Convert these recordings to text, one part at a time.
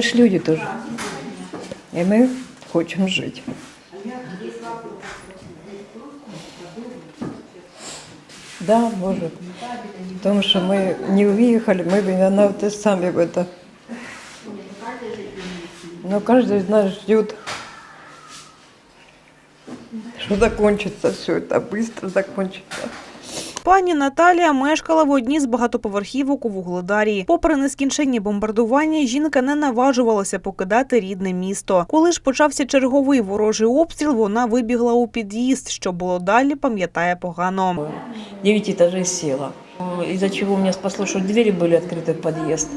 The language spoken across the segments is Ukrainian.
мы ж люди тоже. И мы хотим жить. Да, может. Потому что мы не уехали, мы виноваты сами в этом. Но каждый из нас ждет, что закончится все это, быстро закончится. Пані Наталія мешкала в одній з багатоповерхівок у Вугледарі. Попри нескінченні бомбардування, жінка не наважувалася покидати рідне місто. Коли ж почався черговий ворожий обстріл, вона вибігла у під'їзд. Що було далі, пам'ятає погано. 9 этажей села. Из-за чего меня спасло, что двери были открыты в подъезд.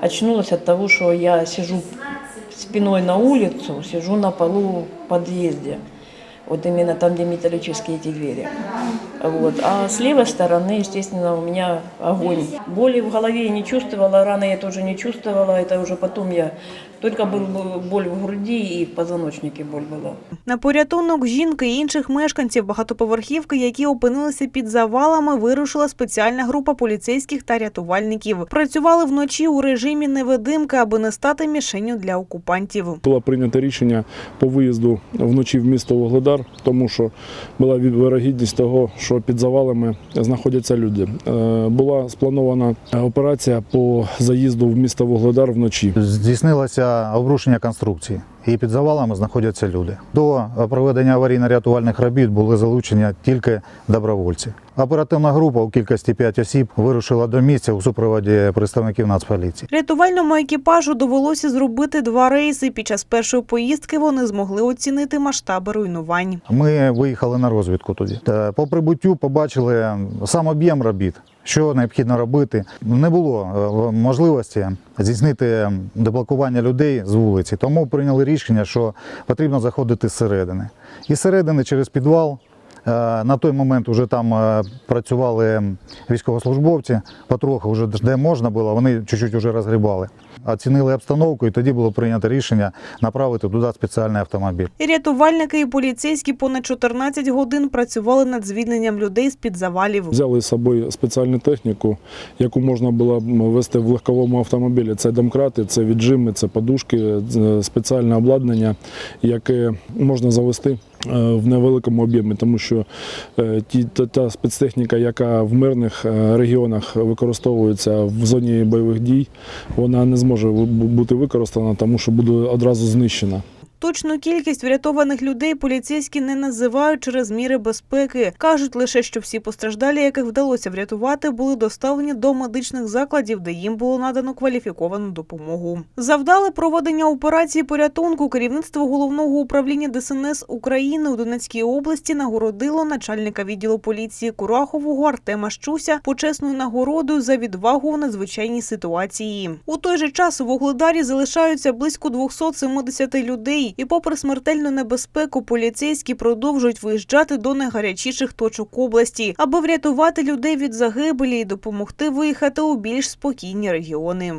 Очнулась от того, что я сижу спиной на улицу, сижу на полу в подъезде. Вот именно там, где металлические эти двери. Вот. А с левой стороны, естественно, у меня огонь. Боли в голове я не чувствовала, раны я тоже не чувствовала. Это уже потом я... Только был боль в груди и в позвоночнике боль была. На порятунок жінки і інших мешканців багатоповерхівки, які опинилися під завалами, вирушила спеціальна група поліцейських та рятувальників. Працювали вночі у режимі невидимки, аби не стати мішенню для окупантів. Було прийнято рішення по виїзду вночі в місто Вугледар, тому що була від- вирогідність того, що під завалами знаходяться люди. Е, Була спланована операція по заїзду в місто Вугледар вночі. Здійснилося обрушення конструкції, і під завалами знаходяться люди. До проведення аварійно-рятувальних робіт були залучені тільки добровольці. Оперативна група у кількості 5 осіб вирушила до місця у супроводі представників Нацполіції. Рятувальному екіпажу довелося зробити два рейси. Під час першої поїздки вони змогли оцінити масштаби руйнувань. Ми виїхали на розвідку тоді. По прибуттю побачили сам об'єм робіт, що необхідно робити. Не було е, можливості здійснити деблокування людей з вулиці, тому прийняли рішення, що потрібно заходити зсередини. І зсередини через підвал. Е, На той момент вже там е, працювали військовослужбовці, потроху вже де можна було, вони чуть-чуть вже розгрібали. Оцінили обстановку, і тоді було прийнято рішення направити туди спеціальний автомобіль. І рятувальники і поліцейські понад 14 годин працювали над звільненням людей з-під завалів. Взяли з собою спеціальну техніку, яку можна було вести в легковому автомобілі. Це домкрати, це віджими, це подушки, е, спеціальне обладнання, яке можна завести в невеликому об'ємі, тому що е, ті, та, та спецтехніка, яка в мирних е, регіонах використовується в зоні бойових дій, вона не зможе бути використана, тому що буде одразу знищена. Точну кількість врятованих людей поліцейські не називають через міри безпеки. Кажуть лише, що всі постраждалі, яких вдалося врятувати, були доставлені до медичних закладів, де їм було надано кваліфіковану допомогу. Завдали проведення операції порятунку керівництво головного управління ДСНС України у Донецькій області нагородило начальника відділу поліції Курахового Артема Щуся почесною нагородою за відвагу в надзвичайній ситуації. У той же час у Вугледарі залишаються близько 270 людей, і попри смертельну небезпеку, поліцейські продовжують виїжджати до найгарячіших точок області, аби врятувати людей від загибелі і допомогти виїхати у більш спокійні регіони.